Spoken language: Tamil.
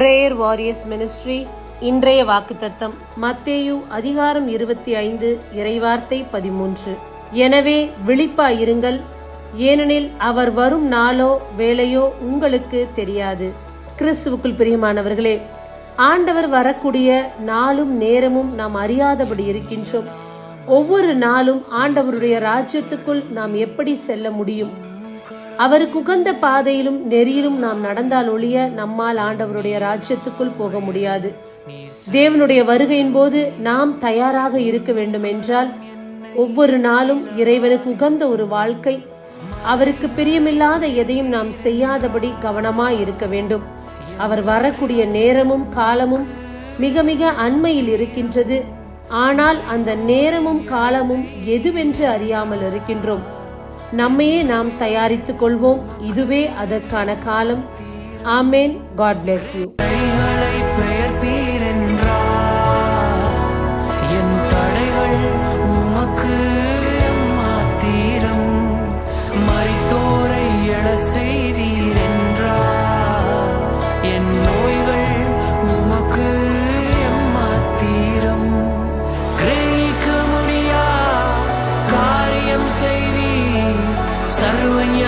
பிரேயர் வாரியர்ஸ் மினிஸ்ட்ரி இன்றைய வாக்குத்தத்தம் மத்தேயு அதிகாரம் இருபத்தி ஐந்து இறைவார்த்தை பதிமூன்று. எனவே விழிப்பாயிருங்கள். ஏனெனில் அவர் வரும் நாளோ வேலையோ உங்களுக்கு தெரியாது. கிறிஸ்துவுக்குள் பிரியமானவர்களே ஆண்டவர் வரக்கூடிய நாளும் நேரமும் நாம் அறியாதபடி இருக்கின்றோம். ஒவ்வொரு நாளும் ஆண்டவருடைய ராஜ்யத்துக்குள் நாம் எப்படி செல்ல முடியும்? அவருக்கு உகந்த பாதையிலும் நெறியிலும் நாம் நடந்தால் ஒழிய நம்மால் ஆண்டவருடைய ராஜ்யத்துக்குள் போக முடியாது. தேவனுடைய வருகையின் போது நாம் தயாராக இருக்க வேண்டும் என்றால் ஒவ்வொரு நாளும் இறைவனுக்கு உகந்த ஒரு வாழ்க்கை அவருக்கு பிரியமில்லாத எதையும் நாம் செய்யாதபடி கவனமாய் இருக்க வேண்டும். அவர் வரக்கூடிய நேரமும் காலமும் மிக மிக அண்மையில் இருக்கின்றது. ஆனால் அந்த நேரமும் காலமும் எதுவென்று அறியாமல் இருக்கின்றோம். நம்மையே நாம் தயாரித்துக் கொள்வோம். இதுவே அதற்கான காலம். ஆமேன். God bless you sorry when you